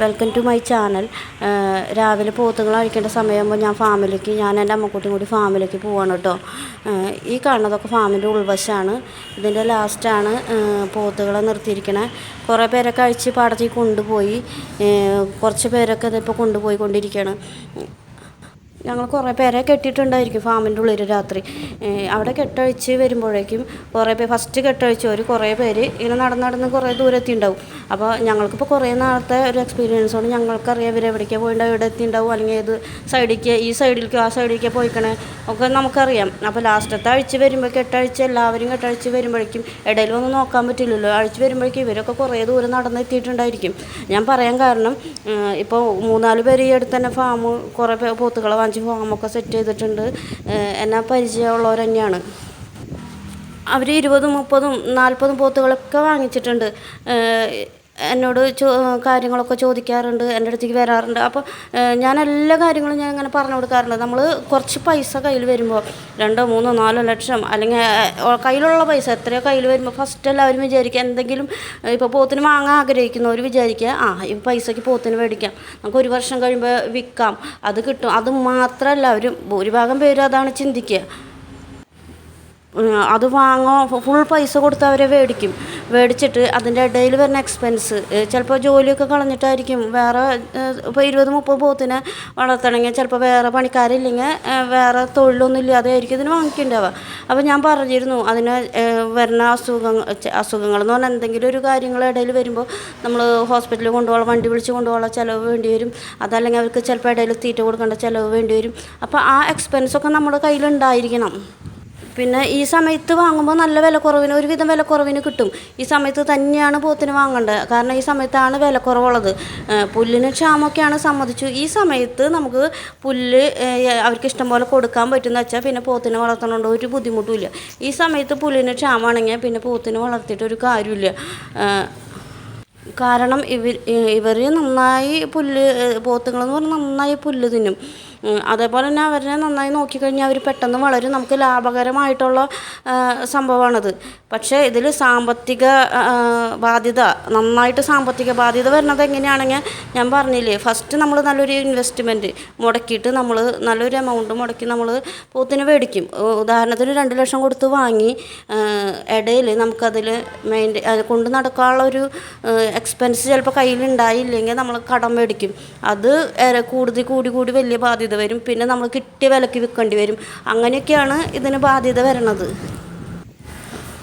Welcome to my channel രാവിലെ പോത്തുകൾ അഴിക്കേണ്ട സമയമാകുമ്പോൾ ഞാൻ ഫാമിലേക്ക് ഞാൻ എന്റെ അമ്മക്കുട്ടിയും കൂടി ഫാമിലേക്ക് പോവാണ് കേട്ടോ. ഈ കാണുന്നതൊക്കെ ഫാമിന്റെ ഉൾവശമാണ്. ഇതിന്റെ ലാസ്റ്റാണ് പോത്തുകളെ നിർത്തിയിരിക്കണേ. കുറേ പേരൊക്കെ അഴിച്ച് പാടത്തേക്ക് കൊണ്ടുപോയി. കുറച്ച് പേരൊക്കെ ഇതിപ്പോൾ കൊണ്ടുപോയി കൊണ്ടിരിക്കുകയാണ് ഞങ്ങൾ കുറേ പേരെ കെട്ടിയിട്ടുണ്ടായിരിക്കും ഫാമിന്റെ ഉള്ളിൽ രാത്രി. അവിടെ കെട്ടഴിച്ച് വരുമ്പോഴേക്കും കുറേ പേര് ഫസ്റ്റ് കെട്ടഴിച്ചവർ കുറേ പേര് ഇങ്ങനെ നടന്ന് നടന്ന് കുറേ ദൂരെ എത്തിയിട്ടുണ്ടാവും അപ്പോൾ ഞങ്ങൾക്കിപ്പോൾ കുറേ നാളത്തെ ഒരു എക്സ്പീരിയൻസ് കൊണ്ട് ഞങ്ങൾക്കറിയാം ഇവർ എവിടേക്കാണ് പോയിട്ടുണ്ടാവും എവിടെ എത്തിണ്ടാവും അല്ലെങ്കിൽ ഏത് സൈഡിലേക്ക് ഈ സൈഡിലേക്കോ ആ സൈഡിലേക്കോ പോയിക്കണേ? ഒക്കെ നമുക്കറിയാം. അപ്പോൾ ലാസ്റ്റത്തെ അഴിച്ച് വരുമ്പോൾ കെട്ടഴിച്ച് എല്ലാവരും കെട്ടഴിച്ച് വരുമ്പോഴേക്കും ഇടയിൽ ഒന്നും നോക്കാൻ പറ്റില്ലല്ലോ. അഴിച്ച് വരുമ്പോഴേക്കും ഇവരൊക്കെ കുറേ ദൂരം നടന്ന് എത്തിയിട്ടുണ്ടായിരിക്കും. ഞാൻ പറയാൻ കാരണം ഇപ്പോൾ മൂന്നാൽ പേര് ഈ അടുത്ത് തന്നെ ഫാം കുറേ പോത്തുകളെ വാങ്ങിച്ച് ഫാമൊക്കെ സെറ്റ് ചെയ്തിട്ടുണ്ട്. എന്നെ പരിചയമുള്ളവർ തന്നെയാണ്. അവർ ഇരുപതും മുപ്പതും നാൽപ്പതും പോത്തുകളൊക്കെ വാങ്ങിച്ചിട്ടുണ്ട്. എന്നോട് ചോ കാര്യങ്ങളൊക്കെ ചോദിക്കാറുണ്ട് എന്റെ അടുത്തേക്ക് വരാറുണ്ട്. അപ്പോൾ ഞാൻ എല്ലാ കാര്യങ്ങളും ഞാൻ ഇങ്ങനെ പറഞ്ഞു കൊടുക്കാറുണ്ട്. നമ്മൾ കുറച്ച് പൈസ കയ്യിൽ വരുമ്പോൾ രണ്ടോ മൂന്നോ നാലോ ലക്ഷം അല്ലെങ്കിൽ കയ്യിലുള്ള പൈസ എത്രയോ കയ്യിൽ വരുമ്പോൾ ഫസ്റ്റ് എല്ലാവരും വിചാരിക്കുക എന്തെങ്കിലും ഇപ്പോൾ പോത്തിന് വാങ്ങാൻ ആഗ്രഹിക്കുന്നവർ വിചാരിക്കുക ആ ഈ പൈസയ്ക്ക് പോത്തിന് മേടിക്കാം. നമുക്ക് ഒരു വർഷം കഴിയുമ്പോൾ വിൽക്കാം അത് കിട്ടും. അത് മാത്രമല്ല അവരും ഭൂരിഭാഗം പേരും അതാണ് ചിന്തിക്കുക. അത് വാങ്ങോ ഫുൾ പൈസ കൊടുത്ത് അവരെ മേടിക്കും. മേടിച്ചിട്ട് അതിന്റെ ഇടയിൽ വരുന്ന എക്സ്പെൻസ് ചിലപ്പോൾ ജോലിയൊക്കെ കളഞ്ഞിട്ടായിരിക്കും. വേറെ ഇപ്പോൾ ഇരുപത് മുപ്പത് പോത്തിനെ വളർത്തണമെങ്കിൽ ചിലപ്പോൾ വേറെ പണിക്കാരില്ലെങ്കിൽ വേറെ തൊഴിലൊന്നും ഇല്ലാതെ ആയിരിക്കും ഇതിന് വാങ്ങിക്കുന്നുണ്ടാവുക അപ്പോൾ ഞാൻ പറഞ്ഞിരുന്നു അതിന് വരുന്ന അസുഖങ്ങൾ അസുഖങ്ങൾ എന്ന് പറഞ്ഞാൽ എന്തെങ്കിലും ഒരു കാര്യങ്ങൾ ഇടയിൽ വരുമ്പോൾ നമ്മൾ ഹോസ്പിറ്റലിൽ കൊണ്ടുപോകാൻ വണ്ടി വിളിച്ച് കൊണ്ടുപോകാൻ ചിലവ് വേണ്ടി വരും. അതല്ലെങ്കിൽ അവർക്ക് ചിലപ്പോൾ ഇടയിൽ തീറ്റ കൊടുക്കേണ്ട ചിലവ് വേണ്ടി വരും. അപ്പോൾ ആ എക്സ്പെൻസൊക്കെ നമ്മുടെ കയ്യിലുണ്ടായിരിക്കണം. പിന്നെ ഈ സമയത്ത് വാങ്ങുമ്പോൾ നല്ല വില വിലക്കുറവിന് ഒരുവിധം വില വിലക്കുറവിന് കിട്ടും. ഈ സമയത്ത് തന്നെയാണ് പോത്തിന് വാങ്ങേണ്ടത് കാരണം ഈ സമയത്താണ് വില കുറവുള്ളത്. പുല്ലിന് ക്ഷാമൊക്കെയാണ് സമ്മതിച്ചു. ഈ സമയത്ത് നമുക്ക് പുല്ല് അവർക്ക് ഇഷ്ടം പോലെ കൊടുക്കാൻ പറ്റുമെന്ന് വെച്ചാൽ പിന്നെ പോത്തിനെ വളർത്തണോണ്ട് ഒരു ബുദ്ധിമുട്ടുമില്ല ഈ സമയത്ത് പുല്ലിന് ക്ഷാമമാണെങ്കിൽ പിന്നെ പോത്തിനെ വളർത്തിയിട്ട് ഒരു കാര്യമില്ല കാരണം ഇവർ ഇവർ നന്നായി പുല്ല് പോത്തുകളെന്ന് പറഞ്ഞാൽ നന്നായി പുല്ല് തിന്നും. അതേപോലെ തന്നെ അവരെ നന്നായി നോക്കിക്കഴിഞ്ഞാൽ അവർ പെട്ടെന്ന് വളരും. നമുക്ക് ലാഭകരമായിട്ടുള്ള സംഭവമാണത്. പക്ഷേ ഇതിൽ സാമ്പത്തിക ബാധ്യത നന്നായിട്ട് സാമ്പത്തിക ബാധ്യത വരുന്നത് എങ്ങനെയാണെങ്കിൽ ഞാൻ പറഞ്ഞില്ലേ. ഫസ്റ്റ് നമ്മൾ നല്ലൊരു ഇൻവെസ്റ്റ്മെന്റ് മുടക്കിയിട്ട് നമ്മൾ നല്ലൊരു എമൗണ്ട് മുടക്കി നമ്മൾ പോത്തിനെ മേടിക്കും. ഉദാഹരണത്തിന് രണ്ട് ലക്ഷം കൊടുത്ത് വാങ്ങി ഇടയിൽ നമുക്കതിൽ മെയിന്റെ അത് കൊണ്ട് നടക്കാനുള്ള ഒരു എക്സ്പെൻസ് ചിലപ്പോൾ കയ്യിലുണ്ടായില്ലെങ്കിൽ നമ്മൾ കടം മേടിക്കും. അത് കൂടുതൽ കൂടി കൂടി വലിയ ബാധ്യത വരും. പിന്നെ നമ്മൾ കിട്ടിയ വിലക്ക് വിൽക്കേണ്ടി വരും. അങ്ങനെയൊക്കെയാണ് ഇതിന് ബാധ്യത വരണത്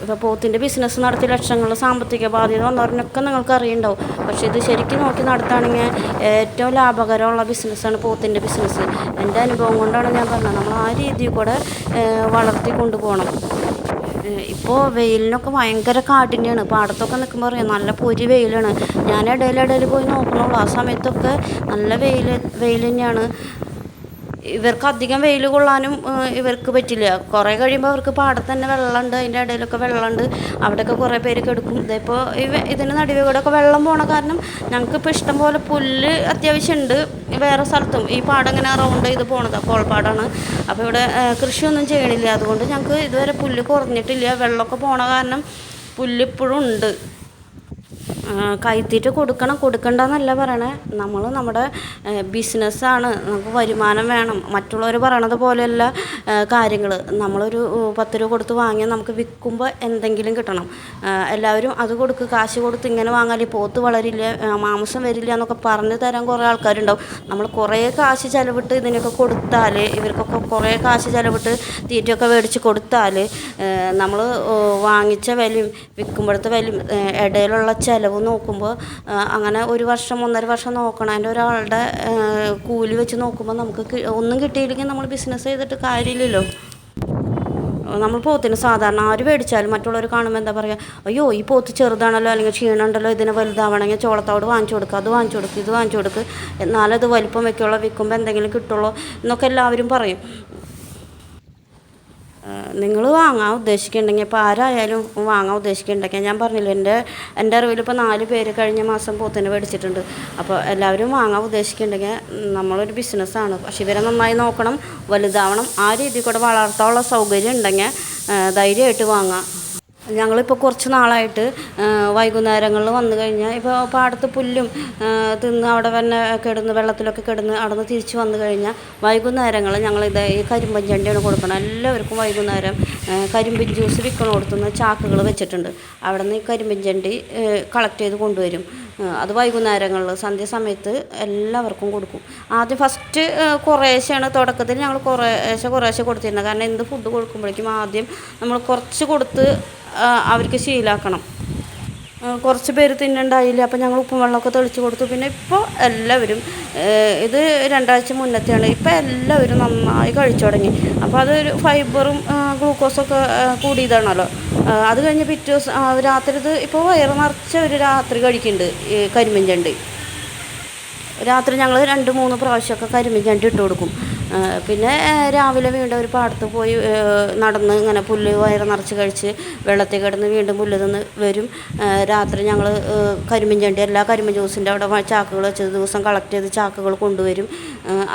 ഇപ്പോൾ പോത്തിന്റെ ബിസിനസ് നടത്തി ലക്ഷങ്ങൾ സാമ്പത്തിക ബാധ്യത വന്നവരനൊക്കെ നിങ്ങൾക്ക് അറിയുണ്ടാവും. പക്ഷേ ഇത് ശരിക്കും നോക്കി നടത്തുകയാണെങ്കിൽ ഏറ്റവും ലാഭകരമുള്ള ബിസിനസ്സാണ് പോത്തിന്റെ ബിസിനസ് എന്റെ അനുഭവം കൊണ്ടാണ് ഞാൻ പറഞ്ഞത്. നമ്മൾ ആ രീതിയിൽ കൂടെ വളർത്തി കൊണ്ടുപോകണം. ഇപ്പോൾ വെയിലിനൊക്കെ ഭയങ്കര കാഠിന്യമാണ് പാടത്തൊക്കെ നിൽക്കുമ്പോൾ അറിയാം നല്ല പൊരി വെയിലാണ്. ഞാൻ ഇടയിൽ ഇടയിൽ പോയി നോക്കണുള്ളൂ. ആ സമയത്തൊക്കെ നല്ല വെയിൽ വെയിൽ തന്നെയാണ്. ഇവർക്ക് അധികം വെയിൽ കൊള്ളാനും ഇവർക്ക് പറ്റില്ല. കുറേ കഴിയുമ്പോൾ അവർക്ക് പാടത്ത് തന്നെ വെള്ളമുണ്ട് അതിന്റെ ഇടയിലൊക്കെ വെള്ളമുണ്ട്. അവിടെയൊക്കെ കുറേ പേര് കെടുക്കും ഇതിപ്പോൾ ഇവ ഇതിന് നടുവേ കൂടെ ഒക്കെ വെള്ളം പോണ കാരണം ഞങ്ങൾക്കിപ്പോൾ ഇഷ്ടം പോലെ പുല്ല് അത്യാവശ്യമുണ്ട് വേറെ സ്ഥലത്തും. ഈ പാടം ഇങ്ങനെ റൗണ്ട് ചെയ്ത് പോണത് കോൾപ്പാടാണ്. അപ്പോൾ ഇവിടെ കൃഷിയൊന്നും ചെയ്യണില്ല. അതുകൊണ്ട് ഞങ്ങൾക്ക് ഇതുവരെ പുല്ല് കുറഞ്ഞിട്ടില്ല. വെള്ളമൊക്കെ പോണ കാരണം പുല്ലിപ്പോഴും ഉണ്ട്. കൈത്തീറ്റ കൊടുക്കണം കൊടുക്കണ്ടെന്നല്ല പറയണേ. നമ്മൾ നമ്മുടെ ബിസിനസ്സാണ്. നമുക്ക് വരുമാനം വേണം. മറ്റുള്ളവർ പറയണത് പോലെയല്ല കാര്യങ്ങൾ നമ്മളൊരു പത്ത് രൂപ കൊടുത്ത് വാങ്ങിയാൽ നമുക്ക് വിൽക്കുമ്പോൾ എന്തെങ്കിലും കിട്ടണം. എല്ലാവരും അത് കൊടുക്കുക കാശ് കൊടുത്ത് ഇങ്ങനെ വാങ്ങാൽ പോത്ത് വളരില്ല മാംസം വരില്ല എന്നൊക്കെ പറഞ്ഞു തരാൻ കുറേ ആൾക്കാരുണ്ടാവും. നമ്മൾ കുറേ കാശ് ചിലവിട്ട് ഇതിനൊക്കെ കൊടുത്താൽ ഇവർക്കൊക്കെ കുറേ കാശ് ചിലവിട്ട് തീറ്റയൊക്കെ മേടിച്ച് കൊടുത്താൽ നമ്മൾ വാങ്ങിച്ച വിലയും വിൽക്കുമ്പോഴത്തെ വിലയും ഇടയിലുള്ള ചിലവ് നോക്കുമ്പോൾ അങ്ങനെ ഒരു വർഷം ഒന്നര വർഷം നോക്കണതിന്റെ ഒരാളുടെ കൂലി വെച്ച് നോക്കുമ്പോൾ നമുക്ക് ഒന്നും കിട്ടിയില്ലെങ്കിൽ നമ്മൾ ബിസിനസ് ചെയ്തിട്ട് കാര്യമില്ലല്ലോ. നമ്മൾ പോത്തിന് സാധാരണ ആര് മേടിച്ചാലും മറ്റുള്ളവർ കാണുമ്പോൾ എന്താ പറയുക അയ്യോ ഈ പോത്ത് ചെറുതാണല്ലോ അല്ലെങ്കിൽ ക്ഷീണമുണ്ടല്ലോ ഇതിന് വലുതാവണമെങ്കിൽ ചോളത്തോട് വാങ്ങിച്ചു കൊടുക്കുക അത് വാങ്ങിച്ചു കൊടുക്കുക ഇത് വാങ്ങിച്ചു കൊടുക്കുക എന്നാലത് അത് വലിപ്പം വെക്കുള്ളൂ വിൽക്കുമ്പോൾ എന്തെങ്കിലും കിട്ടുള്ളൂ എന്നൊക്കെ എല്ലാവരും പറയും. നിങ്ങൾ വാങ്ങാൻ ഉദ്ദേശിക്കുന്നുണ്ടെങ്കിൽ ഇപ്പോൾ ആരായാലും വാങ്ങാൻ ഉദ്ദേശിക്കുന്നുണ്ടെങ്കിൽ ഞാൻ പറഞ്ഞില്ല എന്റെ എന്റെ അറിവിൽ ഇപ്പോൾ നാല് പേര് കഴിഞ്ഞ മാസം പോത്തിന് മേടിച്ചിട്ടുണ്ട്. അപ്പോൾ എല്ലാവരും വാങ്ങാൻ ഉദ്ദേശിക്കുന്നുണ്ടെങ്കിൽ നമ്മളൊരു ബിസിനസ്സാണ്. പക്ഷേ ഇവരെ നന്നായി നോക്കണം വലുതാവണം ആ രീതിയിൽ കൂടെ വളർത്താനുള്ള സൗകര്യം ഉണ്ടെങ്കിൽ ധൈര്യമായിട്ട് വാങ്ങാം. ഞങ്ങളിപ്പോൾ കുറച്ച് നാളായിട്ട് വൈകുന്നേരങ്ങളിൽ വന്നു കഴിഞ്ഞാൽ ഇപ്പോൾ പാടത്ത് പുല്ലും തിന്ന് അവിടെ തന്നെ കിടന്ന് വെള്ളത്തിലൊക്കെ കിടന്ന് അവിടെ നിന്ന് തിരിച്ച് വന്നു കഴിഞ്ഞാൽ വൈകുന്നേരങ്ങൾ ഞങ്ങൾ ഇത് ഈ കരിമ്പൻ ചണ്ടിയാണ് കൊടുക്കണം എല്ലാവർക്കും വൈകുന്നേരം കരിമ്പൻ ജ്യൂസ് വിൽക്കണോടത്തുനിന്ന് ചാക്കുകൾ വെച്ചിട്ടുണ്ട്. അവിടെ നിന്ന് ഈ കരിമ്പിൻ ചണ്ടി കളക്ട് ചെയ്ത് കൊണ്ടുവരും. അത് വൈകുന്നേരങ്ങളിൽ സന്ധ്യ സമയത്ത് എല്ലാവർക്കും കൊടുക്കും. ആദ്യം ഫസ്റ്റ് കുറേശ്ശെയാണ് തുടക്കത്തിൽ ഞങ്ങൾ കുറേശ്ശെ കുറേശ്ശെ കൊടുത്തിരുന്നത്. കാരണം എന്ത് ഫുഡ് കൊടുക്കുമ്പോഴേക്കും ആദ്യം നമ്മൾ കുറച്ച് കൊടുത്ത് അവർക്ക് ശീലാക്കണം. കുറച്ച് പേര് തിന്നണ്ടായില്ല അപ്പോൾ ഞങ്ങൾ ഉപ്പും വെള്ളമൊക്കെ തെളിച്ച് കൊടുത്തു. പിന്നെ ഇപ്പോൾ എല്ലാവരും ഇത് രണ്ടാഴ്ച മുന്നത്തെയാണ്. ഇപ്പോൾ എല്ലാവരും നന്നായി കഴിച്ചു തുടങ്ങി. അപ്പോൾ അതൊരു ഫൈബറും ഗ്ലൂക്കോസൊക്കെ കൂടിയതാണല്ലോ. അത് കഴിഞ്ഞ് പിറ്റേ ദിവസം രാത്രി ഇത് ഇപ്പോൾ വയറ് നിറച്ച് ഒരു രാത്രി കഴിക്കുന്നുണ്ട് ഈ കരിമ്പിൻ ചണ്ടി. രാത്രി ഞങ്ങൾ രണ്ട് മൂന്ന് പ്രാവശ്യമൊക്കെ കരിമീൻ ഇട്ട് കൊടുക്കും. പിന്നെ രാവിലെ വീണ്ടും ഒരു പാടത്ത് പോയി നടന്ന് ഇങ്ങനെ പുല്ല് വയറ് നിറച്ച് കഴിച്ച് വെള്ളത്തിൽ കിടന്ന് വീണ്ടും പുല്ല് തിന്ന് വരും. രാത്രി ഞങ്ങൾ കരിമീൻ ചണ്ടി എല്ലാ കരിമീൻ ജ്യൂസിന്റെ അവിടെ ചാക്കുകൾ വെച്ച് ദിവസം കളക്ട് ചെയ്ത് ചാക്കുകൾ കൊണ്ടുവരും.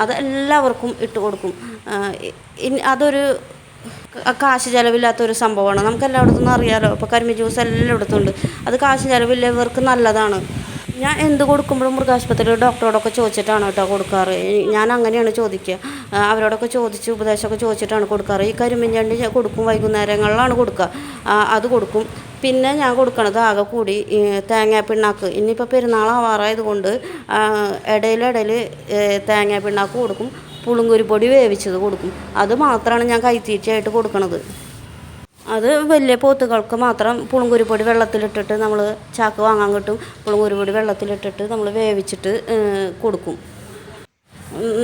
അത് എല്ലാവർക്കും ഇട്ട് കൊടുക്കും. അതൊരു കാശ് ചിലവില്ലാത്തൊരു സംഭവമാണ്. നമുക്ക് എല്ലായിടത്തും നിന്ന് അറിയാലോ ഇപ്പോൾ കരിമീൻ ജ്യൂസ് എല്ലായിടത്തും ഉണ്ട് അത് കാശ് ചിലവില്ലവർക്ക് നല്ലതാണ്. ഞാൻ എന്ത് കൊടുക്കുമ്പോഴും മൃഗാശുപത്രിയിൽ ഡോക്ടറോടൊക്കെ ചോദിച്ചിട്ടാണ് കേട്ടോ കൊടുക്കാറ്. ഞാൻ അങ്ങനെയാണ് ചോദിക്കുക. അവരോടൊക്കെ ചോദിച്ച് ഉപദേശമൊക്കെ ചോദിച്ചിട്ടാണ് കൊടുക്കാറ്. ഈ കരിമീൻ ചണ്ടി ഞാൻ കൊടുക്കും വൈകുന്നേരങ്ങളിലാണ് കൊടുക്കുക. അത് കൊടുക്കും. പിന്നെ ഞാൻ കൊടുക്കണത് ആകെ കൂടി തേങ്ങാ പിണ്ണാക്ക്. ഇനിയിപ്പോൾ പെരുന്നാളാവാറായത് കൊണ്ട് ഇടയിലിടയിൽ തേങ്ങാ പിണ്ണാക്ക് കൊടുക്കും. പുളുങ്കുരുപ്പൊടി വേവിച്ചത് കൊടുക്കും. അത് മാത്രമാണ് ഞാൻ കൈത്തീറ്റയായിട്ട് കൊടുക്കണത്. അത് വലിയ പോത്തുകൾക്ക് മാത്രം പുളുങ്കുരുപൊടി വെള്ളത്തിലിട്ടിട്ട് നമ്മൾ ചാക്ക് വാങ്ങാൻ കിട്ടും. പുളുങ്കുരുപൊടി വെള്ളത്തിലിട്ടിട്ട് നമ്മൾ വേവിച്ചിട്ട് കൊടുക്കും.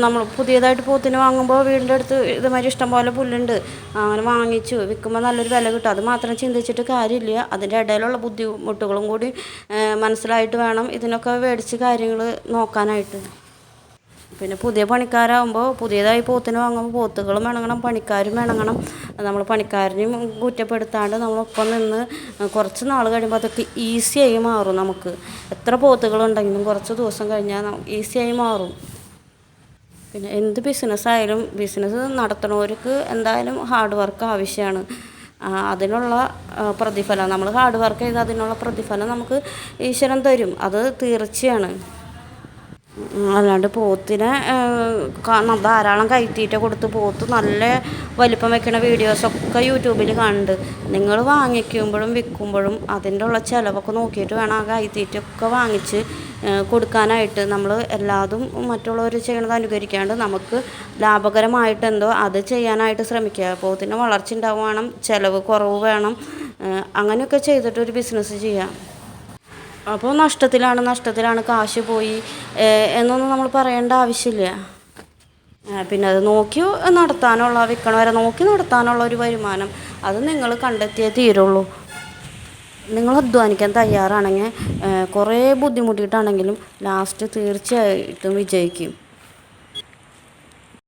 നമ്മൾ പുതിയതായിട്ട് പോത്തിനെ വാങ്ങുമ്പോൾ വീടിന്റെ അടുത്ത് ഇതുമാതിരി ഇഷ്ടംപോലെ പുല്ലുണ്ട്. അങ്ങനെ വാങ്ങിച്ചു. വിൽക്കുമ്പോൾ നല്ലൊരു വില കിട്ടും. അത് മാത്രം ചിന്തിച്ചിട്ട് കാര്യമില്ല. അതിന്റെ ഇടയിലുള്ള ബുദ്ധിമുട്ടുകളും കൂടി മനസ്സിലായിട്ട് വേണം ഇതിനൊക്കെ മേടിച്ച് കാര്യങ്ങൾ നോക്കാനായിട്ട്. പിന്നെ പുതിയ പണിക്കാരാകുമ്പോൾ പുതിയതായി പോത്തിന് വാങ്ങുമ്പോൾ പോത്തുകളും വേണങ്ങണം പണിക്കാരും ഇണങ്ങണം നമ്മൾ പണിക്കാരനെയും കുറ്റപ്പെടുത്താണ്ട് നമ്മളൊപ്പം നിന്ന് കുറച്ച് നാൾ കഴിയുമ്പോൾ അതൊക്കെ ഈസിയായി മാറും നമുക്ക്. എത്ര പോത്തുകളുണ്ടെങ്കിലും കുറച്ച് ദിവസം കഴിഞ്ഞാൽ ഈസിയായി മാറും. പിന്നെ എന്ത് ബിസിനസ്സായാലും ബിസിനസ് നടത്തണവർക്ക് എന്തായാലും ഹാർഡ് വർക്ക് ആവശ്യമാണ് അതിനുള്ള പ്രതിഫലം. നമ്മൾ ഹാർഡ് വർക്ക് ചെയ്ത് അതിനുള്ള പ്രതിഫലം നമുക്ക് ഈശ്വരൻ തരും. അത് തീർച്ചയാണ്. അല്ലാണ്ട് പോത്തിനെ ധാരാളം കയറ്റിയിട്ട് കൊടുത്ത് പോത്ത് നല്ല വലിപ്പം വെക്കണ വീഡിയോസൊക്കെ യൂട്യൂബിൽ കണ്ട് നിങ്ങൾ വാങ്ങിക്കുമ്പോഴും വിൽക്കുമ്പോഴും അതിന്റെ ഉള്ള ചിലവൊക്കെ നോക്കിയിട്ട് വേണം ആ കയറ്റിയിട്ടൊക്കെ വാങ്ങിച്ച് കൊടുക്കാനായിട്ട്. നമ്മൾ എല്ലാതും മറ്റുള്ളവർ ചെയ്യണത് അനുകരിക്കാണ്ട് നമുക്ക് ലാഭകരമായിട്ട് എന്തോ അത് ചെയ്യാനായിട്ട് ശ്രമിക്കുക. പോത്തിന്റെ വളർച്ച ഉണ്ടാവുക വേണം ചിലവ് കുറവ് വേണം അങ്ങനെയൊക്കെ ചെയ്തിട്ടൊരു ബിസിനസ് ചെയ്യാം. അപ്പോൾ നഷ്ടത്തിലാണ് നഷ്ടത്തിലാണ് കാശ് പോയി. എന്നൊന്നും നമ്മൾ പറയേണ്ട ആവശ്യമില്ല. പിന്നെ അത് നോക്കി നടത്താനുള്ള വിൽക്കണ വരെ നോക്കി നടത്താനുള്ള ഒരു വരുമാനം അത് നിങ്ങൾ കണ്ടെത്തിയേ തീരുള്ളൂ. നിങ്ങൾ അധ്വാനിക്കാൻ തയ്യാറാണെങ്കിൽ കുറേ ബുദ്ധിമുട്ടിയിട്ടാണെങ്കിലും ലാസ്റ്റ് തീർച്ചയായിട്ടും വിജയിക്കും.